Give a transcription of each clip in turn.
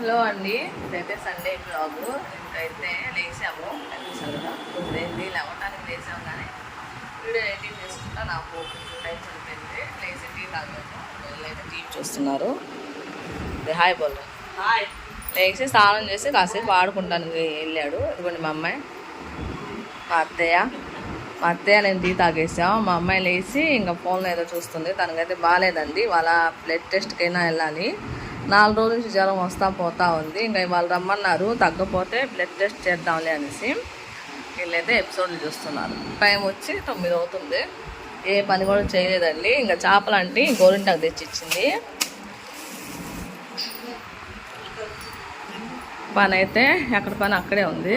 Hello అండి. ఇదైతే Sunday blog ఇంకైతే లేచాము. కనిపిస్తుందా కుదిరింది లేవటానికి లేచాము కానీ వీడియో ఎడిటింగ్ చేసుకుంటా నాకు టైం సరిపోయింది లేచి టీ తాగాము. వీళ్ళైతే టీవీ చూస్తున్నారు. హాయ్ బోల్. హాయ్. లేచి స్నానం చేసి కాసేపు ఆడుకుంటానికి వెళ్ళాడు. ఇదిగోండి మా అమ్మాయి. మా అత్తయ్య. మా అత్తయ్య నేను టీ తాగేసాం. మా అమ్మాయి లేచి ఇంకా ఫోన్లో ఏదో చూస్తుంది. తనకైతే బాగాలేదండి వాళ్ళ బ్లడ్ టెస్ట్కైనా వెళ్ళాలి. నాలుగు రోజుల నుంచి జ్వరం వస్తా పోతా ఉంది. ఇంకా వాళ్ళు రమ్మన్నారు. తగ్గపోతే బ్లడ్ టెస్ట్ చేద్దాంలే అనేసి వీళ్ళైతే ఎపిసోడ్లు చూస్తున్నారు. టైం వచ్చి తొమ్మిది అవుతుంది. ఏ పని కూడా చేయలేదండి. ఇంకా చేపలు అంటే గోరింటాకు తెచ్చిచ్చింది. పని అయితే ఎక్కడ పని అక్కడే ఉంది.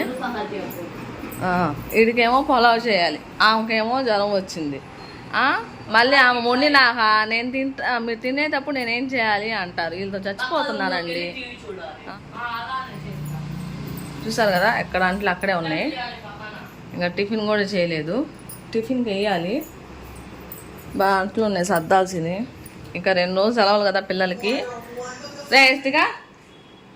వీడికేమో పొలావ్ చేయాలి. ఆమెకేమో జ్వరం వచ్చింది. మళ్ళీ ఆమె వండినాక నేను తింటా మీరు తినేటప్పుడు నేనేం చేయాలి? అంటారు. వీళ్ళతో చచ్చిపోతున్నానండి. చూసారు కదా ఎక్కడ అంట్లు అక్కడే ఉన్నాయి. ఇంకా టిఫిన్ కూడా చేయలేదు. టిఫిన్కి వేయాలి. బాగా అంట్లు ఉన్నాయి సర్దాల్సింది. ఇంకా రెండు రోజులు సెలవులు కదా పిల్లలకి. రేస్తిగా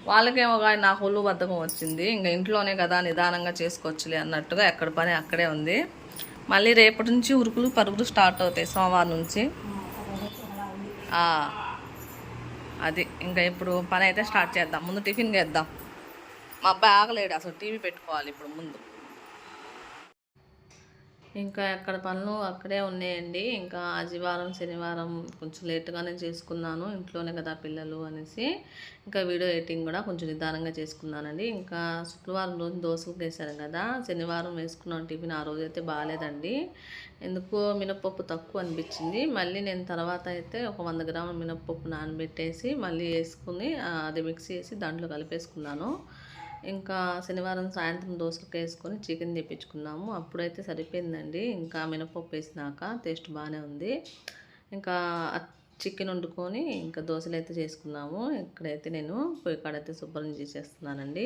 వాళ్ళకేమో కానీ నాకు ఒళ్ళు బద్ధకం వచ్చింది. ఇంకా ఇంట్లోనే కదా నిదానంగా చేసుకోవచ్చులే అన్నట్టుగా ఎక్కడ పని అక్కడే ఉంది. మళ్ళీ రేపటి నుంచి ఉరుకులు పరుగులు స్టార్ట్ అవుతాయి సోమవారం నుంచి. అది ఇంకా ఇప్పుడు పని అయితే స్టార్ట్ చేద్దాం. ముందు టిఫిన్ చేద్దాం. మా అబ్బాయి ఆగలేడు అసలు టీవీ పెట్టుకోవాలి ఇప్పుడు ముందు. ఇంకా ఎక్కడ పనులు అక్కడే ఉన్నాయండి. ఇంకా ఆదివారం శనివారం కొంచెం లేట్గానే చేసుకున్నాను ఇంట్లోనే కదా పిల్లలు అనేసి. ఇంకా వీడియో ఎడిటింగ్ కూడా కొంచెం నిదానంగా చేసుకున్నానండి. ఇంకా శుక్రవారం రోజు దోశలు వేశారు కదా శనివారం వేసుకున్నాను టిఫిన్ ఆ రోజు అయితే బాగాలేదండి. ఎందుకో మినపప్పు తక్కువ అనిపించింది. మళ్ళీ నేను తర్వాత అయితే ఒక వంద గ్రాముల మినపప్పు నానబెట్టేసి మళ్ళీ వేసుకుని అది మిక్సీ వేసి దాంట్లో కలిపేసుకున్నాను. ఇంకా శనివారం సాయంత్రం దోశలకు వేసుకొని చికెన్ తెప్పించుకున్నాము. అప్పుడైతే సరిపోయిందండి. ఇంకా మినపప్పు వేసినాక టేస్ట్ బాగానే ఉంది. ఇంకా చికెన్ వండుకొని ఇంకా దోశలు అయితే చేసుకున్నాము. ఇక్కడైతే నేను పొయ్యి కాడైతే శుభ్రం చేసేస్తున్నానండి.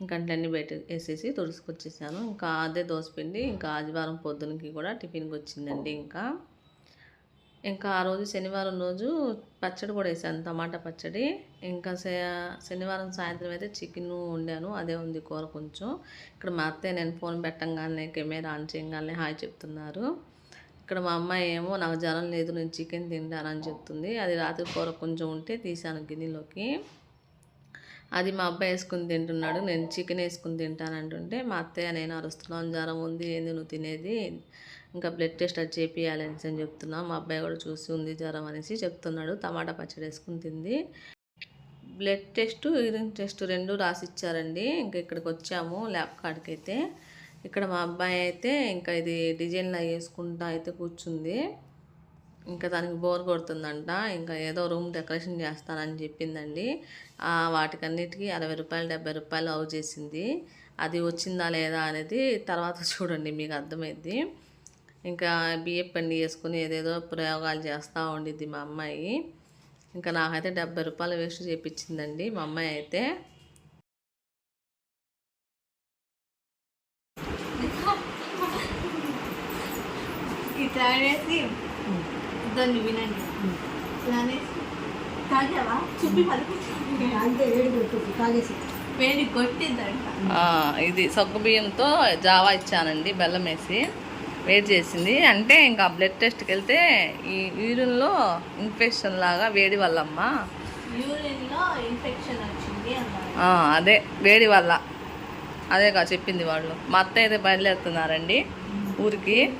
ఇంకా అట్లన్నీ బయట వేసేసి తుడుచుకొచ్చేసాను. ఇంకా అదే దోశ పిండి ఇంకా ఆదివారం పొద్దునకి కూడా టిఫిన్కి వచ్చిందండి ఇంకా. ఇంకా ఆ రోజు శనివారం రోజు పచ్చడి కూడా వేసాను టమాటా పచ్చడి. ఇంకా శనివారం సాయంత్రం అయితే చికెన్ వండాను అదే ఉంది కూర కొంచెం. ఇక్కడ మా అత్తయ్య నేను ఫోన్ పెట్టంగానే కెమెరా ఆన్ చేయగానే హాయ్ చెప్తున్నారు. ఇక్కడ మా అమ్మాయి ఏమో నాకు జ్వరం లేదు నేను చికెన్ తింటానని చెప్తుంది. అది రాత్రి కూర కొంచెం ఉంటే తీసాను గిన్నెలోకి. అది మా అబ్బాయి వేసుకుని తింటున్నాడు నేను చికెన్ వేసుకుని తింటాను అంటుంటే మా అత్తయ్య నేను అరుస్తున్నాను జ్వరం ఉంది ఏంది నువ్వు తినేది? ఇంకా బ్లడ్ టెస్ట్ అది చేపియాలి అని చెప్తున్నా. మా అబ్బాయి కూడా చూసి ఉంది జ్వరం అనేసి చెప్తున్నాడు. టమాటా పచ్చడి వేసుకుని తింది. బ్లడ్ టెస్ట్ యూరిన్ టెస్ట్ రెండు రాసి ఇచ్చారండి ఇంకా ఇక్కడికి వచ్చాము ల్యాబ్ కార్డ్కి అయితే ఇక్కడ మా అబ్బాయి అయితే ఇంకా ఇది డిజైన్లా వేసుకుంటా అయితే కూర్చుంది. ఇంకా దానికి బోర్ కొడుతుందంట. ఇంకా ఏదో రూమ్ డెకరేషన్ చేస్తానని చెప్పిందండి. వాటికన్నిటికీ అరవై రూపాయలు డెబ్బై రూపాయలు అవు చేసింది. అది వచ్చిందా లేదా అనేది తర్వాత చూడండి మీకు అర్థమైంది ఇంకా బియ్యం పండి వేసుకుని ఏదేదో ప్రయోగాలు చేస్తూ ఉండిద్ది మా అమ్మాయి. ఇంకా నాకైతే డెబ్బై రూపాయలు వేస్ట్ చేయించిందండి మా అమ్మాయి అయితే. ఇట్లా అనేసి ఇద్దరిని వినండి. ఇట్లా అనేసి తాగావా? చుప్పి పలుకు అంతే వేడి కొట్టుకు తాగేసి. వేడి కొట్టిందంట. ఆ, ఇది సగ్గు బియ్యంతో జావా ఇచ్చానండి బెల్లం వేసి. వేడి చేసింది. అంటే ఇంకా బ్లడ్ టెస్ట్కి వెళ్తే ఈ యూరిన్లో ఇన్ఫెక్షన్ లాగా వేడి వల్లమ్మా. యూరిన్లో ఇన్ఫెక్షన్ వచ్చింది అన్నారు. ఆ, అదే వేడి వల్ల. అదేగా చెప్పింది వాళ్ళు. మా అత్త అయితే బయలుదేరుతున్నారండి ఊరికి.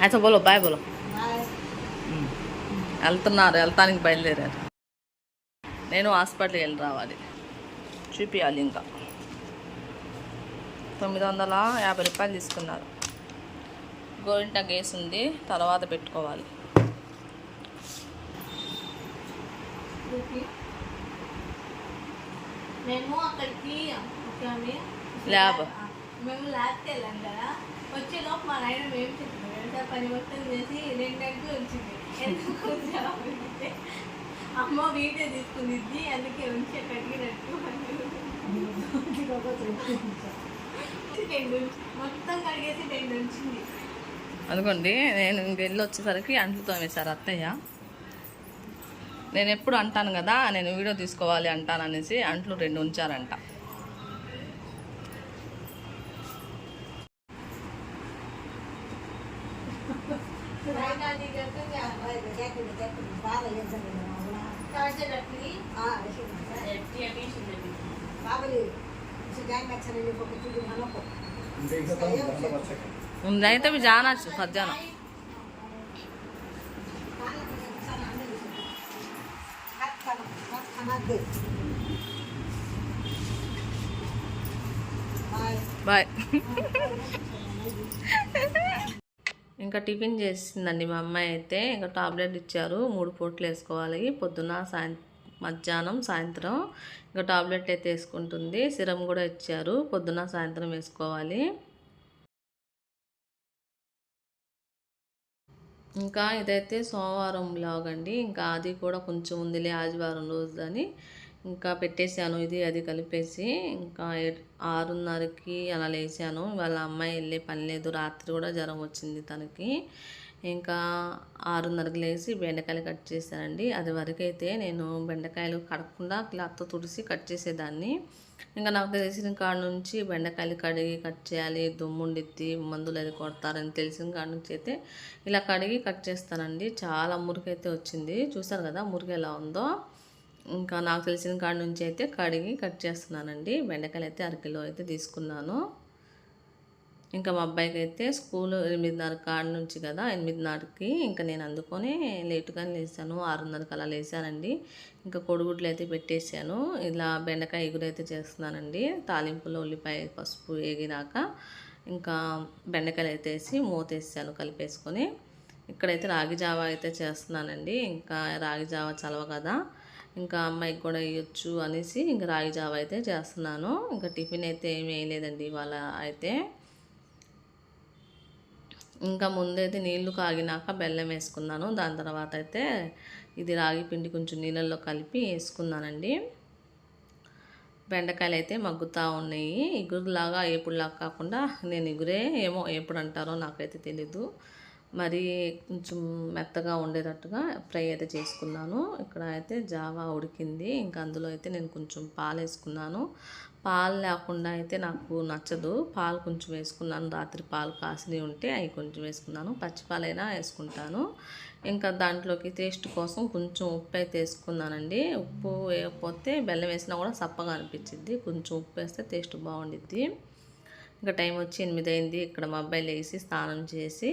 అయితే బోలో బాయ్ బోలో. వెళ్తున్నారు వెళ్తానికి బయలుదేరారు. నేను హాస్పిటల్కి వెళ్ళి రావాలి. చూపించాలి ఇంకా. తొమ్మిది వందల యాభై రూపాయలు తీసుకున్నారు. గోరింట గేస్ ఉంది తర్వాత పెట్టుకోవాలి. మేము అక్కడికి ల్యాబ్. మేము ల్యాబ్కి వెళ్ళాం కదా. వచ్చే లోపు మా నాయన మేము చెప్తున్నాం వ్యవసాయ పని మొత్తం చేసి రెండంటే వచ్చింది. ఎందుకు అమ్మ వీడియో తీసుకుంది అందుకే ఉంచి కడిగినట్టు. రెండు ఉంచి- మొత్తం కడిగేసి రెండు ఉంచింది అనుకోండి నేను వెళ్ళి వచ్చేసరికి అంట్లు తోమేశారు అత్తయ్య. నేను ఎప్పుడు అంటాను కదా నేను వీడియో తీసుకోవాలి అంటాను అనేసి అంట్లు రెండు ఉంచారంట. బాగా ఉందైతే అయితే మీ జానచ్చు మధ్యాహ్నం. బాయ్ ఇంకా టిఫిన్ చేసిందండి మా అమ్మాయి అయితే. ఇంకా టాబ్లెట్ ఇచ్చారు. మూడు పూటలు వేసుకోవాలి. పొద్దున సాయం మధ్యాహ్నం సాయంత్రం. ఇంకా టాబ్లెట్ అయితే వేసుకుంటుంది. సిరం కూడా ఇచ్చారు. పొద్దున సాయంత్రం వేసుకోవాలి. ఇంకా ఇదైతే సోమవారం బ్లాగ్ అండి. ఇంకా అది కూడా కొంచెం ఉందిలే ఆదివారం రోజు అని ఇంకా పెట్టేశాను ఇది అది కలిపేసి. ఇంకా ఆరున్నరకి అలా లేచాను. వాళ్ళ అమ్మాయి వెళ్ళే పని లేదు. రాత్రి కూడా జ్వరం వచ్చింది తనకి. ఇంకా ఆరున్నరకు లేచి బెండకాయలు కట్ చేశానండి. అది వరకైతే నేను బెండకాయలు కడగకుండా క్లాత్తో తుడిసి కట్ చేసేదాన్ని. ఇంకా నాకు తెలిసిన కాడ నుంచి బెండకాయలు కడిగి కట్ చేయాలి దుమ్ముండిద్ది మందులు అది కొడతారని తెలిసిన కాడ నుంచి అయితే ఇలా కడిగి కట్ చేస్తానండి. చాలా మురికైతే వచ్చింది. చూసారు కదా మురికి ఎలా ఉందో? ఇంకా నాకు తెలిసిన కాడ నుంచి అయితే కడిగి కట్ చేస్తున్నానండి. బెండకాయలు అయితే అరకిలో అయితే తీసుకున్నాను. ఇంకా మా అబ్బాయికి అయితే స్కూల్ ఎనిమిదిన్నర కాడ నుంచి కదా ఎనిమిదిన్నరకి ఇంకా నేను అందుకొని లేటుగానే లేచాను ఆరున్నరకి అలా లేచానండి. ఇంకా కొడుగుడ్లు అయితే పెట్టేశాను ఇలా బెండకాయ ఎగురైతే చేస్తున్నానండి తాలింపులో ఉల్లిపాయ పసుపు ఎగిరాక ఇంకా బెండకాయలు అయితే వేసి మూత వేసాను కలిపేసుకొని. ఇక్కడైతే రాగి జావా అయితే చేస్తున్నానండి ఇంకా రాగి జావా చలవ కదా ఇంకా అమ్మాయికి కూడా వేయొచ్చు అనేసి ఇంకా రాగి జావ అయితే చేస్తున్నాను. ఇంకా టిఫిన్ అయితే ఏమి వేయలేదండి ఇవాళ అయితే. ఇంకా ముందైతే నీళ్ళు కాగినాక బెల్లం వేసుకున్నాను. దాని తర్వాత అయితే ఇది రాగి పిండి కొంచెం నీళ్ళల్లో కలిపి వేసుకున్నానండి. బెండకాయలు అయితే మగ్గుతూ ఉన్నాయి. ఇగురులాగా ఏపుడులాగా కాకుండా నేను ఇగురే ఏమో ఎప్పుడు అంటారో నాకైతే తెలీదు. మరి కొంచెం మెత్తగా ఉండేటట్టుగా ఫ్రై అయితే చేసుకున్నాను. ఇక్కడ అయితే జావా ఉడికింది. ఇంకా అందులో అయితే నేను కొంచెం పాలు వేసుకున్నాను పాలు లేకుండా అయితే నాకు నచ్చదు. పాలు కొంచెం వేసుకున్నాను. రాత్రి పాలు కాసినవి ఉంటే అవి కొంచెం వేసుకున్నాను. పచ్చిపాలైనా వేసుకుంటాను. ఇంకా దాంట్లోకి టేస్ట్ కోసం కొంచెం ఉప్పు అయితే వేసుకున్నానండి. ఉప్పు వేయకపోతే బెల్లం వేసినా కూడా సప్పగా అనిపించింది కొంచెం ఉప్పు వేస్తే టేస్ట్ బాగుండిద్ది. ఇంకా టైం వచ్చి ఎనిమిది అయింది. ఇక్కడ మా అబ్బాయి లేచి స్నానం చేసి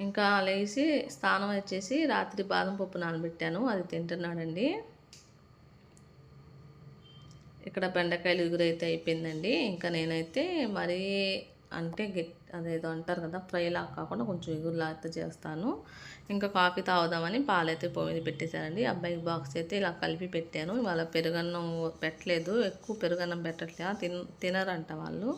ఇంకా లేచి స్నానం వచ్చేసి రాత్రి బాదం పప్పు నానబెట్టాను. అది తింటున్నాడండి. ఇక్కడ బెండకాయలు ఎగురైతే అయిపోయిందండి. ఇంకా నేనైతే మరీ అంటే గెట్ అదేదో అంటారు కదా ఫ్రైలా కాకుండా కొంచెం ఎగురులా అయితే చేస్తాను. ఇంకా కాఫీ తాగుదామని పాలైతే పొయ్యి మీద పెట్టేశానండి. అబ్బాయికి బాక్స్ అయితే ఇలా కలిపి పెట్టాను. వాళ్ళ పెరుగన్నం పెట్టలేదు. ఎక్కువ పెరుగన్నం పెట్టట్లే తిన తినరంట వాళ్ళు.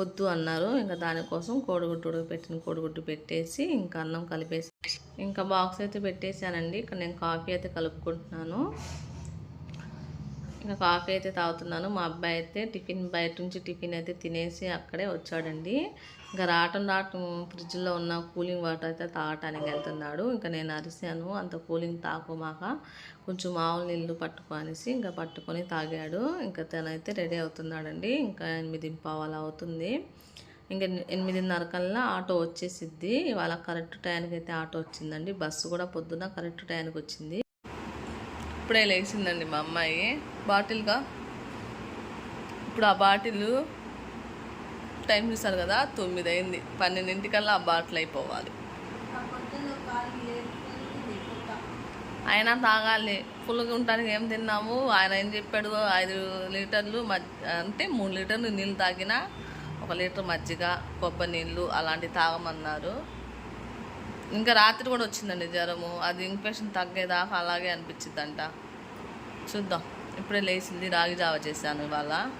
వద్దు అన్నారు. ఇంకా దానికోసం కోడిగుడ్డు ఉడకపెట్టిన కోడిగుడ్డు పెట్టేసి ఇంకా అన్నం కలిపేసి ఇంకా బాక్స్ అయితే పెట్టేశానండి. ఇక్కడ నేను కాఫీ అయితే కలుపుకుంటున్నాను. ఇంకా కాఫీ అయితే తాగుతున్నాను. మా అబ్బాయి అయితే టిఫిన్ బయట నుంచి టిఫిన్ అయితే తినేసి అక్కడే వచ్చాడండి. ఇంకా రావటం రావటం ఫ్రిడ్జ్లో ఉన్న కూలింగ్ వాటర్ అయితే తాగటానికి వెళ్తున్నాడు. ఇంకా నేను అరిశాను అంత కూలింగ్ తాకోమాక కొంచెం మామూలు నీళ్ళు పట్టుకోనేసి ఇంకా పట్టుకొని తాగాడు. ఇంకా తనైతే రెడీ అవుతున్నాడండి. ఇంకా ఎనిమిది పావాలు అవుతుంది. ఇంకా ఎనిమిదిన్నర కల్లా ఆటో వచ్చేసిద్ది. ఇవాళ కరెక్ట్ టైంకి అయితే ఆటో వచ్చిందండి. బస్సు కూడా పొద్దున కరెక్ట్ టైంకి వచ్చింది ఇప్పుడే లేచిందండి మా అమ్మాయి. బాటిల్గా. ఇప్పుడు ఆ బాటిల్ టైం చూసారు కదా తొమ్మిది అయింది పన్నెండింటికల్లా ఆ బాటిల్ అయిపోవాలి. ఆయన తాగాలి. ఫుల్గా ఉండడానికి ఏం తిన్నాము? ఆయన ఏం చెప్పాడు? ఐదు లీటర్లు మజ్ అంటే మూడు లీటర్లు నీళ్ళు తాగినా ఒక లీటర్ మజ్జిగ కొబ్బరి నీళ్ళు అలాంటివి తాగమన్నారు. ఇంకా రాత్రి కూడా వచ్చిందండి జ్వరము. అది ఇన్ఫెక్షన్ తగ్గేదాకా అలాగే అనిపించిందంట చూద్దాం. ఇప్పుడే లేచింది రాగి జావ చేశాను ఇవాళ.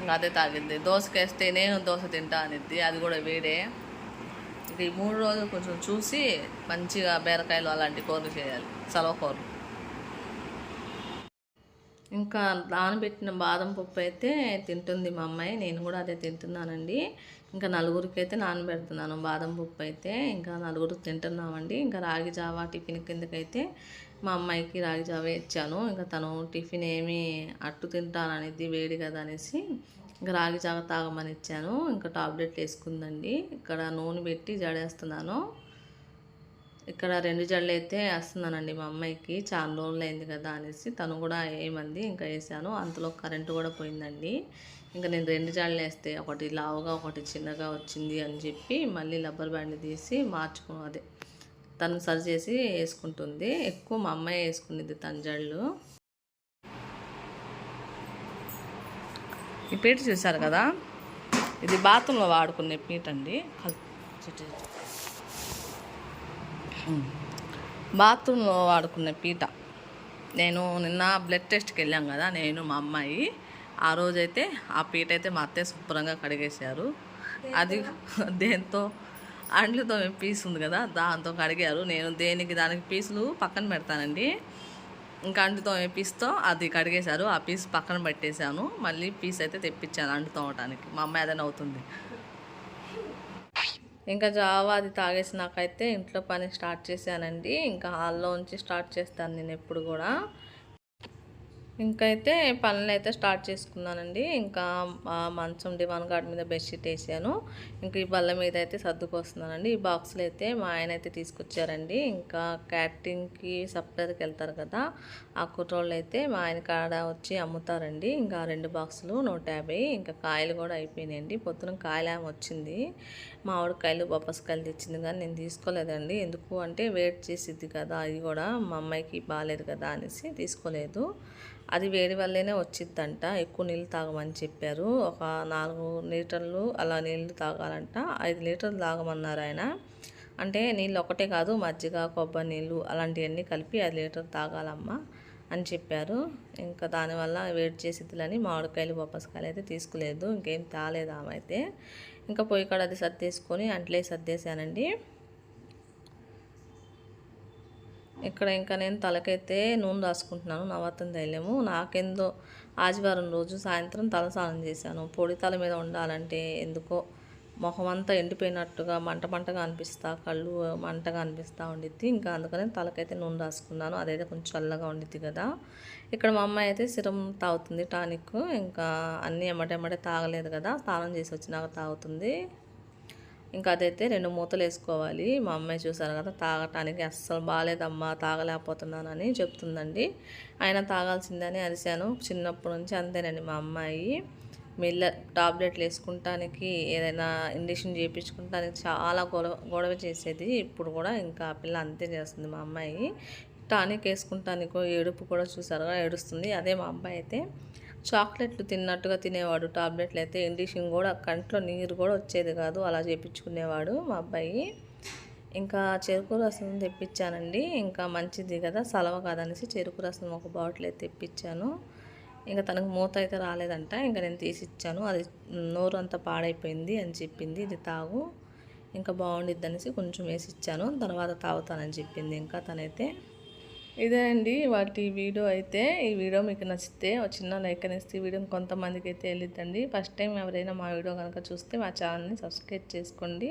ఇంకా అదే తాగింది. దోసకేస్తే నేను దోశ తింటా అనిద్ది. అది కూడా వేడే. ఇక ఈ మూడు రోజులు కొంచెం చూసి మంచిగా బీరకాయలు అలాంటి కూరలు చేయాలి. సెలవు కూరలు. ఇంకా నానబెట్టిన బాదం పప్పు అయితే తింటుంది మా అమ్మాయి. నేను కూడా అదే తింటున్నానండి. ఇంకా నలుగురికి అయితే నానబెడుతున్నాను బాదం పప్పు అయితే. ఇంకా నలుగురు తింటున్నామండి. ఇంకా రాగి జావా టిఫిన్ కిందకైతే మా అమ్మాయికి రాగి జావా ఇచ్చాను. ఇంకా తను టిఫిన్ ఏమి అట్టు తింటాననేది వేడి కదా అనేసి ఇంకా రాగి జావ తాగమని ఇచ్చాను. ఇంకా టాబ్లెట్ వేసుకుందండి. ఇక్కడ నూనె పెట్టి జడేస్తున్నాను. ఇక్కడ రెండు జడలు అయితే వేస్తున్నానండి మా అమ్మాయికి. చాలా రోజులు అయింది కదా అనేసి తను కూడా ఏమంది ఇంకా వేసాను. అంతలో కరెంటు కూడా పోయిందండి. ఇంకా నేను రెండు జడలు వేస్తే ఒకటి లావుగా ఒకటి చిన్నగా వచ్చింది అని చెప్పి మళ్ళీ రబ్బర్ బ్యాండ్ తీసి మార్చుకు అదే తను సరి చేసి వేసుకుంటుంది. ఎక్కువ మా అమ్మాయి వేసుకునేది తన జడలు. ఈ పీట చూసారు కదా? ఇది బాత్రూంలో వాడుకునే పీట అండి. బాత్రూంలో వాడుకునే పీట. నేను నిన్న బ్లడ్ టెస్ట్కి వెళ్ళాం కదా నేను మా అమ్మాయి. ఆ రోజైతే ఆ పీట అయితే మా అత్తయ్య శుభ్రంగా కడిగేశారు. అది దేంతో? అండ్లతో పీస్ ఉంది కదా దాంతో కడిగారు. నేను దేనికి దానికి పీసులు పక్కన పెడతానండి. ఇంకా అంటుతో పీస్తో అది కడిగేశారు. ఆ పీస్ పక్కన పెట్టేశాను. మళ్ళీ పీస్ అయితే తెప్పించాను అంటు తోమటానికి. మా అమ్మాయి అదే అవుతుంది ఇంకా జావా అది తాగేసినాకైతే ఇంట్లో పని స్టార్ట్ చేశానండి. ఇంకా హాల్లో ఉంచి స్టార్ట్ చేస్తాను నేను ఎప్పుడు కూడా. ఇంకైతే పనులు అయితే స్టార్ట్ చేసుకున్నానండి. ఇంకా మంచం డివాన్ గార్డ్ మీద బెడ్షీట్ వేసాను. ఇంకా ఈ బల్ల మీద అయితే సర్దుకొస్తున్నానండి. ఈ బాక్సులు అయితే మా ఆయన అయితే తీసుకొచ్చారండి. ఇంకా క్యాటరింగ్కి సప్లైకి వెళ్తారు కదా ఆ కుట్రోళ్ళు అయితే మా ఆయన కాడ వచ్చి అమ్ముతారండి. ఇంకా రెండు బాక్సులు నూట యాభై. ఇంకా కాయలు కూడా అయిపోయినాయండి. పొద్దున కాయలు వచ్చింది. మామిడికాయలు బొప్పసకాయలు తెచ్చింది కానీ నేను తీసుకోలేదండి. ఎందుకు అంటే వెయిట్ చేసిద్ది కదా అది కూడా మా అమ్మాయికి బాగాలేదు కదా అనేసి తీసుకోలేదు. అది వేడి వల్లనే వచ్చిద్దంట. ఎక్కువ నీళ్ళు తాగమని చెప్పారు. ఒక నాలుగు లీటర్లు అలా నీళ్ళు తాగాలంట. ఐదు లీటర్లు తాగమన్నారు ఆయన. అంటే నీళ్ళు ఒకటే కాదు మజ్జిగ కొబ్బరి నీళ్ళు అలాంటివన్నీ కలిపి ఐదు లీటర్లు తాగాలమ్మా అని చెప్పారు. ఇంకా దానివల్ల వేడి చేసిద్దులని మామిడికాయలు బొప్పసకాయలు అయితే తీసుకోలేదు. ఇంకేం తాలేదు ఆమె అయితే. ఇంకా పొయ్యి కాడ అది సర్దేసుకొని అంట్లే సర్దేశానండి ఇక్కడ ఇంకా నేను తలకైతే నూనె రాసుకుంటున్నాను నవరత్న తైలము. నాకెందో ఆదివారం రోజు సాయంత్రం తలస్నానం చేశాను. పొడి తల మీద ఉండాలంటే ఎందుకో మొహం అంతా ఎండిపోయినట్టుగా మంట మంటగా అనిపిస్తా కళ్ళు మంటగా అనిపిస్తూ ఉండిద్ది. ఇంకా అందుకని తలకైతే నూనె రాసుకున్నాను. అదైతే కొంచెం చల్లగా ఉండిద్ది కదా. ఇక్కడ మా అమ్మాయి అయితే సిరం తాగుతుంది టానిక్. ఇంకా అన్నీ ఎమ్మటెమ్మటే తాగలేదు కదా. స్నానం చేసి వచ్చినాక తాగుతుంది. ఇంకా అదైతే రెండు మూతలు వేసుకోవాలి. మా అమ్మాయి చూసారు కదా తాగటానికి అస్సలు బాగాలేదమ్మా తాగలేకపోతున్నానని చెప్తుందండి. అయినా తాగాల్సిందని అరిశాను. చిన్నప్పటి నుంచి అంతేనండి మా అమ్మాయి. మిల్ల టాబ్లెట్లు వేసుకుంటానికి ఏదైనా ఇంజక్షన్ చేయించుకుంటానికి చాలా గొడవ గొడవ చేసేది. ఇప్పుడు కూడా ఇంకా ఆ పిల్ల అంతే చేస్తుంది మా అమ్మాయి. టానిక్ వేసుకుంటానికి ఏడుపు కూడా చూసారుగా ఏడుస్తుంది. అదే మా అబ్బాయి అయితే చాక్లెట్లు తిన్నట్టుగా తినేవాడు. టాబ్లెట్లు అయితే ఇండిషన్ కూడా కంట్లో నీరు కూడా వచ్చేది కాదు. అలా చేపించుకునేవాడు మా అబ్బాయి. ఇంకా చెరుకు రసం తెప్పించానండి. ఇంకా మంచిది కదా సలవ కాదనేసి చెరుకు రసం ఒక బాటిల్ అయితే తెప్పించాను. ఇంకా తనకు మూత అయితే రాలేదంట. ఇంకా నేను తీసి ఇచ్చాను అది నోరు అంతా పాడైపోయింది అని చెప్పింది. ఇది తాగు. ఇంకా బాగుండిద్ది అనేసి కొంచెం వేసి ఇచ్చాను తర్వాత తాగుతానని చెప్పింది ఇంకా తనైతే. ఇదే అండి వాటి వీడియో అయితే. ఈ వీడియో మీకు నచ్చితే ఒక చిన్న లైక్ అనేసి ఈ వీడియో కొంతమందికి అయితే వెళ్ళిద్దండి. ఫస్ట్ టైం ఎవరైనా మా వీడియో కనుక చూస్తే మా ఛానల్ని సబ్స్క్రైబ్ చేసుకోండి.